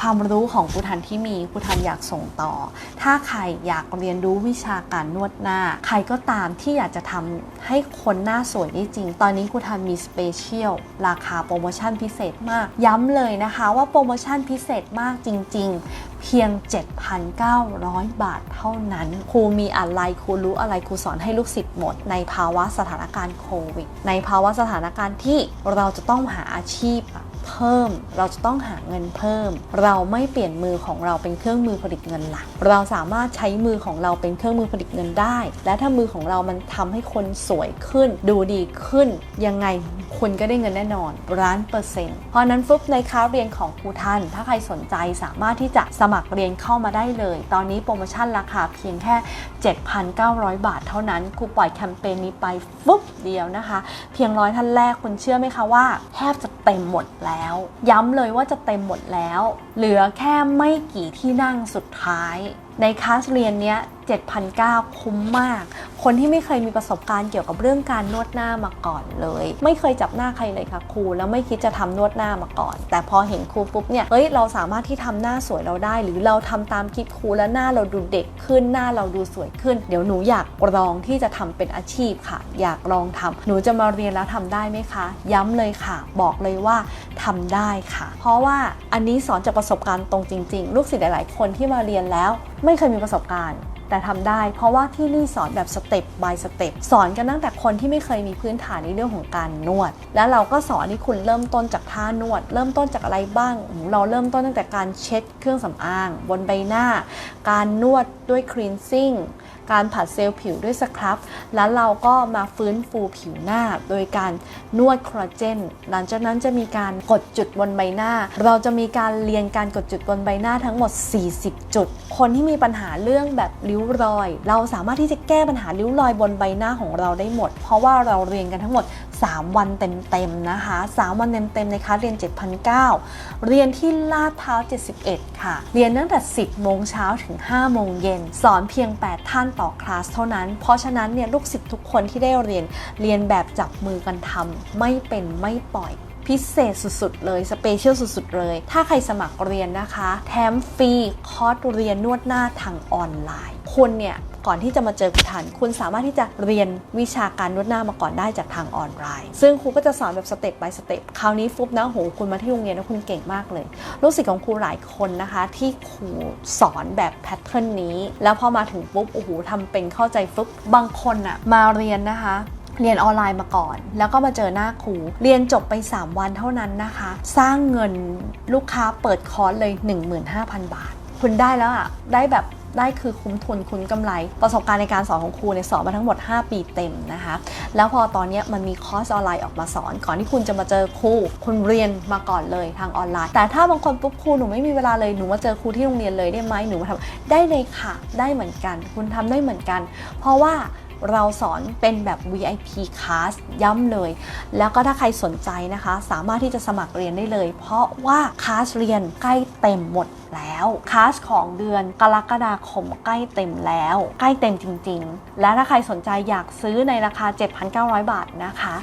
ความรู้ของครูทันที่มีครูทันอยากส่งต่อ ถ้าใครอยากเรียนรู้วิชาการนวดหน้า ใครก็ตามที่อยากจะทำให้คนหน้าสวยได้จริง ตอนนี้ครูทันมีสเปเชียลราคาโปรโมชั่นพิเศษมาก ย้ำเลยนะคะว่าโปรโมชั่นพิเศษมากจริง ๆ เพียง 7,900 บาทเท่านั้นครูมีอะไรครูรู้อะไรครูสอนให้ลูกศิษย์หมด ในภาวะสถานการณ์โควิด ในภาวะสถานการณ์ที่เราจะต้องหาอาชีพ เพิ่ม เราจะต้องหาเงินเพิ่ม เราไม่เปลี่ยนมือของเราเป็นเครื่องมือผลิตเงินหลัก เราสามารถใช้มือของเราเป็นเครื่องมือผลิตเงินได้ และถ้ามือของเรามันทำให้คนสวยขึ้น ดูดีขึ้น ยังไงคุณก็ได้เงินแน่นอนร้านเปอร์เซ็นต์เพราะนั้นฟึบในคลาเรียนของครูทันถ้าใครสนใจสามารถที่จะสมัครเรียนเข้ามาได้เลย ตอนนี้โปรโมชั่นราคาเพียงแค่ 7,900 บาท เท่านั้นครูปล่อยแคมเปญนี้ไปฟึบเดียวนะคะ เพียงร้อยท่านแรกคุณเชื่อไหมคะว่าแทบจะ เต็มหมดแล้ว ย้ำเลยว่าจะเต็มหมดแล้ว เหลือแค่ไม่กี่ที่นั่งสุดท้าย ในคลาสเรียนเนี้ย7,900คุ้มมาก คนที่ไม่เคยมีประสบการณ์เกี่ยวกับเรื่องการนวดหน้ามาก่อนเลย ไม่เคยจับหน้าใครเลยค่ะครู แล้วไม่คิดจะทำนวดหน้ามาก่อน แต่พอเห็นครูปุ๊บเนี่ย เฮ้ย เราสามารถที่ทำหน้าสวยเราได้ หรือเราทำตามคลิปครูแล้วหน้าเราดูเด็กขึ้น หน้าเราดูสวยขึ้น เดี๋ยวหนูอยากลองที่จะทำเป็นอาชีพค่ะ อยากลองทำหนูจะมาเรียนแล้วทำได้ไหมคะ ย้ำเลยค่ะ บอกเลยว่าทำได้ค่ะ เพราะว่าอันนี้สอนจากประสบการณ์ตรงจริง ๆ ลูกศิษย์หลาย ๆ คนที่มาเรียนแล้วไม่เคยมีประสบการณ์ แต่ทำได้ เพราะว่าที่นี่สอนแบบสเต็ป by สเต็ปสอนกันตั้งแต่คนที่ไม่เคยมีพื้นฐานในเรื่องของการนวด แล้วเราก็สอนที่คุณเริ่มต้นจากท่านวด เริ่มต้นจากอะไรบ้าง เราเริ่มต้นตั้งแต่การเช็ดเครื่องสำอาง บนใบหน้า การนวดด้วยครีนซิ่ง การผัดเซลล์ผิวด้วยสครับ แล้วเราก็มาฟื้นฟูผิวหน้า โดยการนวดคอลลาเจน หลังจากนั้นจะมีการกดจุดบนใบหน้า เราจะมีการเรียนการกดจุดบนใบหน้าทั้งหมด 40 จุด คนที่มีปัญหาเรื่องแบบริ้วรอย เราสามารถที่จะแก้ปัญหาริ้วรอยบนใบหน้าของเราได้หมด เพราะว่าเราเรียนกันทั้งหมด 3 วันเต็มๆนะคะ 3 วันเต็มๆในคลาสเรียน 7,900 เรียนที่ลาดพร้าว 71 ค่ะ เรียนตั้งแต่ 10 โมงเช้าถึง 5 โมงเย็น สอนเพียง 8 ท่านต่อคลาสเท่านั้น เพราะฉะนั้นเนี่ยลูกศิษย์ทุกคนที่ได้เรียนเรียนแบบจับมือกันทำไม่เป็นไม่ปล่อย พิเศษสุดๆ เลยสเปเชียลสุดๆ เลย ถ้าใครสมัครเรียนนะคะ แถมฟรีคอร์สเรียนนวดหน้าทางออนไลน์ คุณเนี่ยก่อนที่จะมาเจอครูทัน คุณสามารถที่จะเรียนวิชาการนวดหน้ามาก่อนได้จากทางออนไลน์ ซึ่งครูก็จะสอนแบบสเต็ป by สเต็ป คราวนี้ฟุบนะโหคุณมาที่โรงเรียนแล้วคุณเก่งมากเลยลูกศิษย์ของครูหลายคนนะคะ ที่ครูสอนแบบแพทเทิร์นนี้ แล้วพอมาถึงปุ๊บ โอ้โหทำเป็นเข้าใจฟึบบางคนอะมาเรียนนะคะ เรียนออนไลน์มาก่อน แล้วก็มาเจอหน้าครู เรียนจบไป 3 วันเท่านั้นนะคะ สร้างเงินลูกค้าเปิดคอร์สเลย 15,000 บาท คุณได้แล้วอะได้แบบได้คือคุ้มทุนคุ้มกำไร ประสบการณ์ในการสอนของครูเนี่ยสอนมาทั้งหมด 5 ปีเต็มนะคะ แล้วพอตอนนี้มันมีคอร์สออนไลน์ออกมาสอน ก่อนที่คุณจะมาเจอครูคุณเรียนมาก่อนเลยทางออนไลน์ แต่ถ้าบางคนปุ๊บครูหนูไม่มีเวลาเลยหนูมาเจอครูที่โรงเรียนเลยได้ไหมหนูมาทำได้เลยค่ะได้เหมือนกัน คุณทำได้เหมือนกัน เพราะว่า เราสอนเป็นแบบ VIP class ย้ำเลย แล้วก็ถ้าใครสนใจนะคะ สามารถที่จะสมัครเรียนได้เลย เพราะว่าคลาสเรียนใกล้เต็มหมดแล้วคลาสของเดือนกรกฎาคมใกล้เต็มแล้ว ใกล้เต็มจริง ๆ และถ้าใครสนใจอยากซื้อในราคา 7,900 บาทนะคะ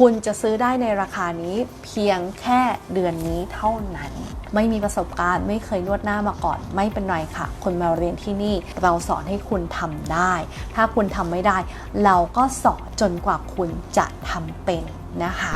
คุณจะซื้อได้ในราคานี้เพียงแค่เดือนนี้เท่านั้น ไม่มีประสบการณ์ไม่เคยนวดหน้ามาก่อน ไม่เป็นไรค่ะ คุณมาเรียนที่นี่เราสอนให้คุณทำได้ ถ้าคุณทำไม่ได้ เราก็สอนจนกว่าคุณจะทำเป็นนะคะ